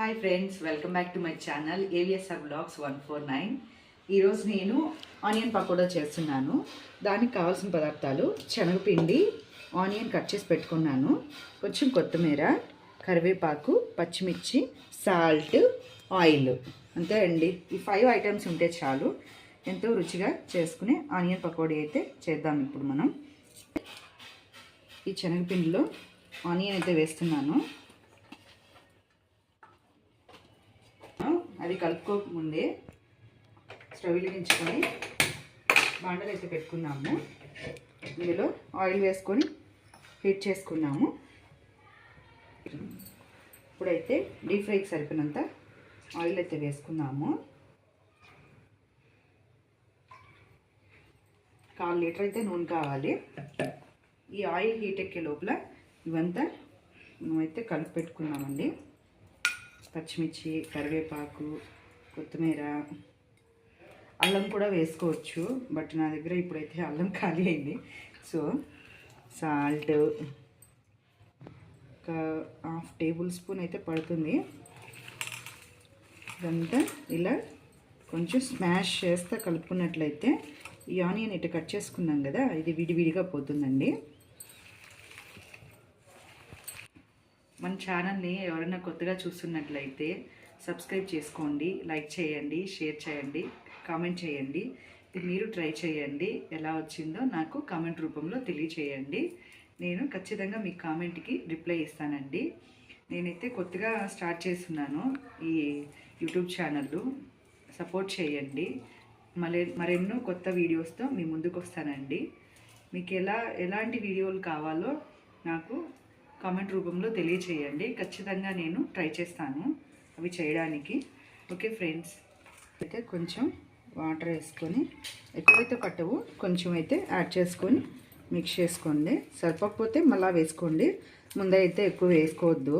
Hi friends welcome back to my channel AVSR blogs one four nine ఈరోజు నేను onion pakoda చేస్తున్నాను. దానికి కావాల్సిన పదార్థాలు శనగపిండి ఆనియన్ కట్ చేసి పెట్టుకున్నాను. కొంచెం కొత్తిమీర కరివేపాకు పచ్చిమిర్చి సాల్ట్ ఆయిల్. అంతే అండి. ఈ ఫైవ్ ఐటమ్స్ ఉంటే చాలు. ఎంతో రుచిగా చేసుకునే ఆనియన్ పకోడీ అయితే చేద్దాం ఇప్పుడు మనం. ఈ శనగపిండిలో ఆనియన్ అయితే వేస్తున్నాను. అది కలుపుకోకముందే స్టవ్ వెలిగించుకొని బాండలు అయితే పెట్టుకున్నాము. ఇందులో ఆయిల్ వేసుకొని హీట్ చేసుకున్నాము. ఇప్పుడైతే డీప్ ఫ్రైకి సరిపోయినంత ఆయిల్ అయితే వేసుకున్నాము. కాల్ లీటర్ అయితే నూనె కావాలి. ఈ ఆయిల్ హీట్ ఎక్కే లోపల ఇవంతా మనమైతే కలిపి పెట్టుకున్నామండి. పచ్చిమిర్చి కరివేపాకు కొత్తిమీర అల్లం కూడా వేసుకోవచ్చు. బట్ నా దగ్గర ఇప్పుడైతే అల్లం ఖాళీ అయింది. సో సాల్ట్ ఒక హాఫ్ టేబుల్ స్పూన్ అయితే పడుతుంది. ఇదంతా ఇలా కొంచెం స్మాష్ చేస్తే కలుపుకున్నట్లయితే ఈ ఆనియన్ ఇటు కట్ చేసుకున్నాం కదా ఇది విడివిడిగా పోతుందండి. మన ఛానల్ని ఎవరైనా కొత్తగా చూస్తున్నట్లయితే సబ్స్క్రైబ్ చేసుకోండి లైక్ చేయండి షేర్ చేయండి కామెంట్ చేయండి. ఇది మీరు ట్రై చేయండి. ఎలా వచ్చిందో నాకు కామెంట్ రూపంలో తెలియచేయండి. నేను ఖచ్చితంగా మీ కామెంట్కి రిప్లై ఇస్తానండి. నేనైతే కొత్తగా స్టార్ట్ చేస్తున్నాను ఈ యూట్యూబ్ ఛానల్ సపోర్ట్ చేయండి. మరే మరెన్నో కొత్త వీడియోస్తో మీ ముందుకు వస్తానండి మీకు ఎలా ఎలాంటి వీడియోలు కావాలో నాకు కామెంట్ రూపంలో తెలియచేయండి. ఖచ్చితంగా నేను ట్రై చేస్తాను అవి చేయడానికి. Okay friends. అయితే కొంచెం వాటర్ వేసుకొని ఎక్కువైతే పట్టవు కొంచెం అయితే యాడ్ చేసుకొని మిక్స్ చేసుకోండి. సరిపోకపోతే మళ్ళీ వేసుకోండి. ముందైతే ఎక్కువ వేసుకోవద్దు.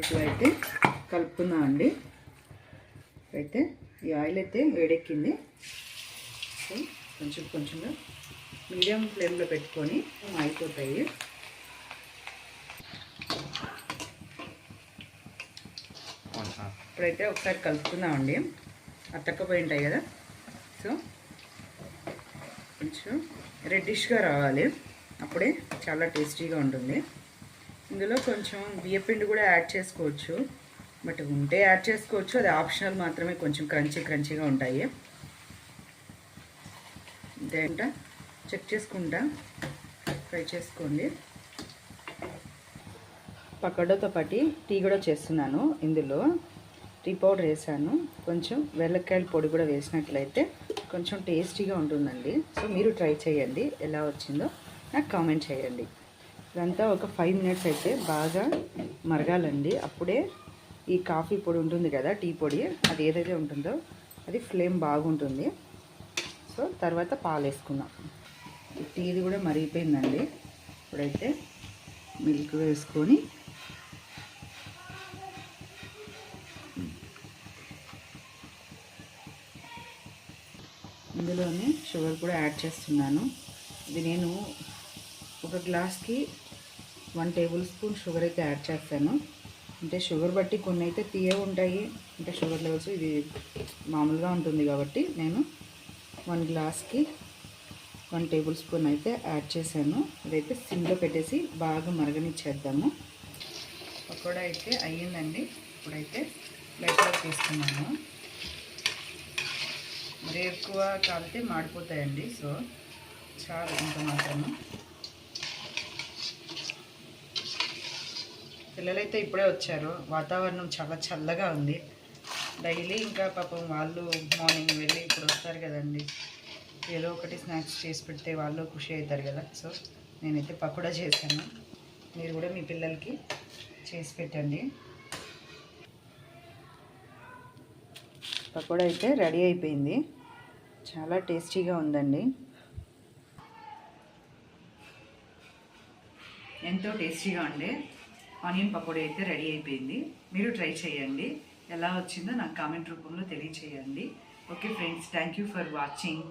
ఇటువైతే కలుపుకుందాం అండి. అయితే ఈ ఆయిల్ అయితే వేడెక్కింది. సో కొంచెం కొంచెంగా మీడియం ఫ్లేమ్లో పెట్టుకొని అయిపోతాయి. ఇప్పుడైతే ఒకసారి కలుపుకుందామండి. అత్తక్కపోయి ఉంటాయి కదా. సో కొంచెం రెడ్డిష్గా రావాలి. అప్పుడే చాలా టేస్టీగా ఉంటుంది. ఇందులో కొంచెం బియ్యపిండి కూడా యాడ్ చేసుకోవచ్చు. బట్ ఉంటే యాడ్ చేసుకోవచ్చు. అది ఆప్షనల్ మాత్రమే కొంచెం క్రంచీ క్రంచీగా ఉంటాయి. ఇదేంట? చెక్ చేసుకుంటా. ఫ్రై చేసుకోండి. పకోడాతో పాటు టీ కూడా చేస్తున్నాను ఇందులో. టీ పౌడర్ వేసాను. కొంచెం వెల్లక్కాయల పొడి కూడా వేసినట్లయితే కొంచెం టేస్టీగా ఉంటుందండి. సో మీరు ట్రై చేయండి. ఎలా వచ్చిందో నాకు కామెంట్ చేయండి. ఇదంతా ఒక ఫైవ్ మినిట్స్ అయితే బాగా మరగాలండి. అప్పుడే ఈ కాఫీ పొడి ఉంటుంది కదా టీ పొడి అది ఏదైతే ఉంటుందో అది ఫ్లేమ్ బాగుంటుంది. సో తర్వాత పాలు వేసుకుందాం టీది కూడా మరిగిపోయిందండి. ఇప్పుడైతే మిల్క్ వేసుకొని ఇందులోనే షుగర్ కూడా యాడ్ చేస్తున్నాను. ఇది నేను ఒక గ్లాస్కి వన్ టేబుల్ స్పూన్ షుగర్ అయితే యాడ్ చేస్తాను. అంటే షుగర్ బట్టి కొన్ని అయితే తీయ ఉంటాయి. అంటే షుగర్ లెవెల్స్ ఇది మామూలుగా ఉంటుంది కాబట్టి నేను వన్ గ్లాస్కి వన్ టేబుల్ స్పూన్ అయితే యాడ్ చేశాను. ఇదైతే సిమ్లో పెట్టేసి బాగా మరగనిచ్చేద్దాము. పకోడా అయితే అయ్యిందండి. ఇప్పుడైతే లైట్గా తీసుకున్నాను. మరి ఎక్కువ కాలితే మాడిపోతాయండి సో చాలు ఇంత మాత్రము. పిల్లలైతే ఇప్పుడే వచ్చారు. వాతావరణం చాలా చల్లగా ఉంది. డైలీ ఇంకా పాపం వాళ్ళు మార్నింగ్ వెళ్ళి ఇప్పుడు వస్తారు కదండి. ఏదో ఒకటి స్నాక్స్ చేసి పెడితే వాళ్ళు ఖుషి అవుతారు కదా. సో నేనైతే పకోడా చేశాను. మీరు కూడా మీ పిల్లలకి చేసి పెట్టండి. పకోడా అయితే రెడీ అయిపోయింది. చాలా టేస్టీగా ఉందండి. ఎంతో టేస్టీగా ఉండే ఆనియన్ పకోడీ అయితే రెడీ అయిపోయింది. మీరు ట్రై చేయండి. ఎలా వచ్చిందో నాకు కామెంట్ రూపంలో తెలియచేయండి. Okay friends thank you for watching.